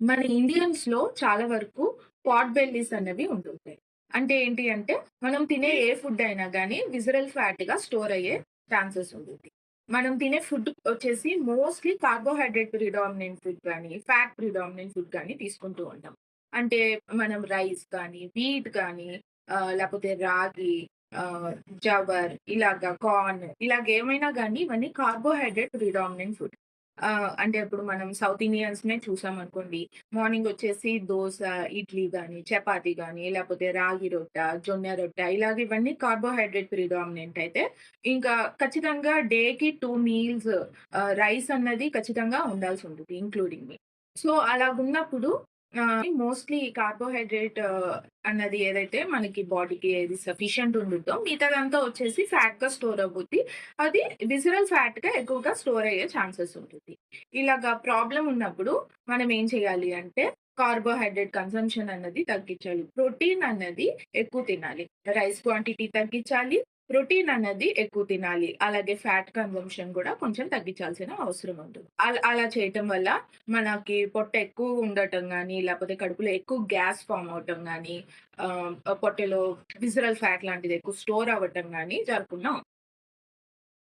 మన ఇండియన్స్లో చాలా వరకు పాట్ బెల్లీస్ అనేవి ఉంటుంటాయి. అంటే ఏంటి అంటే, మనం తినే ఏ ఫుడ్ అయినా కానీ విజరల్ ఫ్యాట్గా స్టోర్ అయ్యే ఛాన్సెస్ ఉంటుంది. మనం తినే ఫుడ్ వచ్చేసి మోస్ట్‌లీ కార్బోహైడ్రేట్ ప్రిడామినెంట్ ఫుడ్ కానీ ఫ్యాట్ ప్రిడామినెంట్ ఫుడ్ కానీ తీసుకుంటూ ఉంటాం. అంటే మనం రైస్ కానీ, వీట్ కానీ లేకపోతే రాగి జవర్ ఇలాగ కార్న్ ఇలాగ ఏమైనా కానీ ఇవన్నీ కార్బోహైడ్రేట్ ప్రిడామినెంట్ ఫుడ్. అంటే ఇప్పుడు మనం సౌత్ ఇండియన్స్‌నే చూసామనుకోండి. మార్నింగ్ వచ్చేసి దోశ ఇడ్లీ గాని, చపాతీ కానీ లేకపోతే రాగి రొట్ట, జొన్న రొట్టె ఇలాగ ఇవన్నీ కార్బోహైడ్రేట్ ప్రిడామినెంట్ అయితే, ఇంకా ఖచ్చితంగా డేకి టూ మీల్స్ రైస్ అన్నది ఖచ్చితంగా ఉండాల్సి ఉంటుంది ఇంక్లూడింగ్ మీ. సో, అలాగున్నప్పుడు మోస్ట్‌లీ కార్బోహైడ్రేట్ అన్నది ఏదైతే మనకి బాడీకి ఏది సఫిషియంట్ ఉంటుందో మిగతాదంతా వచ్చేసి ఫ్యాట్గా స్టోర్ అవ్వుద్ది. అది బిజినల్ ఫ్యాట్గా ఎక్కువగా స్టోర్ అయ్యే ఛాన్సెస్ ఉంటుంది. ఇలాగ ప్రాబ్లం ఉన్నప్పుడు మనం ఏం చేయాలి అంటే, కార్బోహైడ్రేట్ కన్సంప్షన్ అన్నది తగ్గించాలి. ప్రోటీన్ అన్నది ఎక్కువ తినాలి. రైస్ క్వాంటిటీ తగ్గించాలి. ప్రోటీన్ అనేది ఎక్కువ తినాలి. అలాగే ఫ్యాట్ కన్జంప్షన్ కూడా కొంచెం తగ్గించాల్సిన అవసరం ఉంటుంది. అలా అలా చేయటం వల్ల మనకి పొట్ట ఎక్కువ ఉండటం కానీ లేకపోతే కడుపులో ఎక్కువ గ్యాస్ ఫామ్ అవటం కానీ పొట్టలో విజరల్ ఫ్యాట్ లాంటిది ఎక్కువ స్టోర్ అవ్వటం కానీ జరగకుండా